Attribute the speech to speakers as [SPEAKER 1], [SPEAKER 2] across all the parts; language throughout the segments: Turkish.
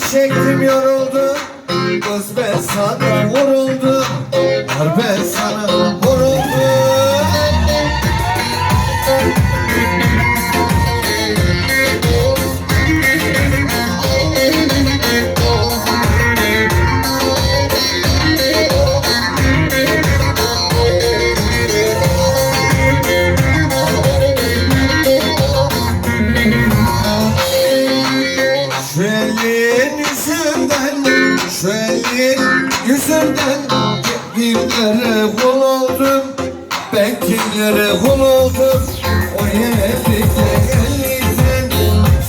[SPEAKER 1] Çektim yoruldu Kız be sana vuruldu. Kimlere kul oldum Ben kimlere kul oldum O yerlikte ellikten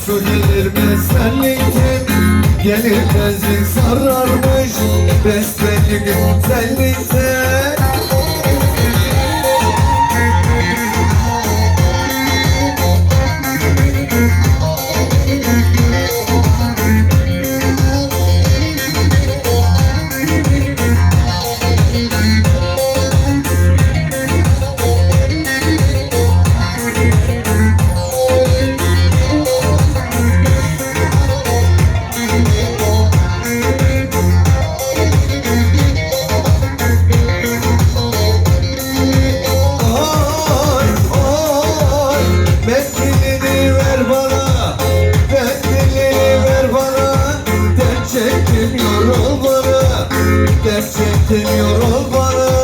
[SPEAKER 1] Su gelir mesellikten Gelir benzin sararmış Besbelli güzellikten Mendilini ver bana Mendilini ver bana. Dert çektim yorul bana Dert çektim yorul bana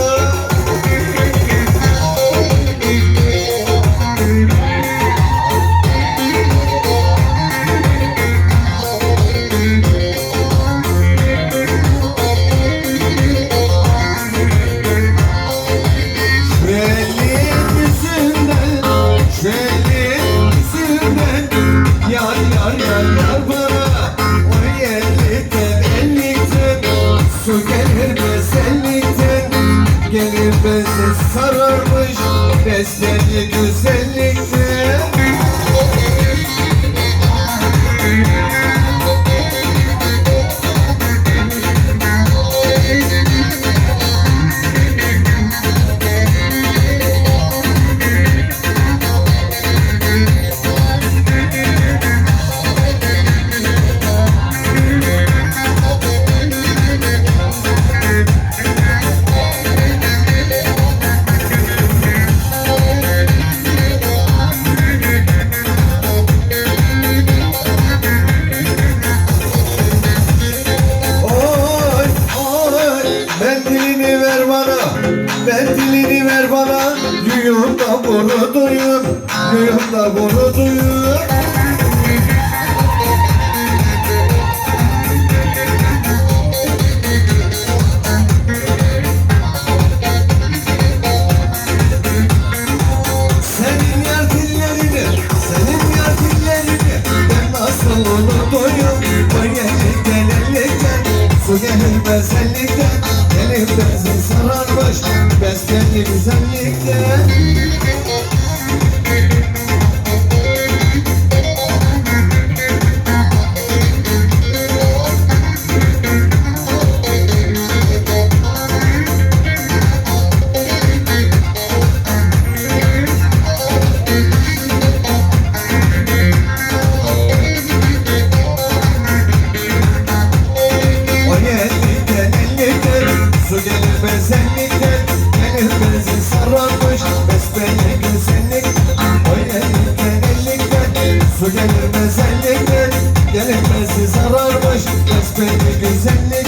[SPEAKER 1] Yar bana O ellikten ellikten Su gelir bezellikten Gelir bezi sararmış Besbelli güzellikten Mendilini ver bana Mendilini ver bana. Duyuyorum da bunu duyuyorum Duyuyorum da bunu ellikten Su gelir bezellikten Gelir benzin sararmış Besbelli güzellikten Su gelir bezellikten Gelir benzin sararmış Besbelli güzellik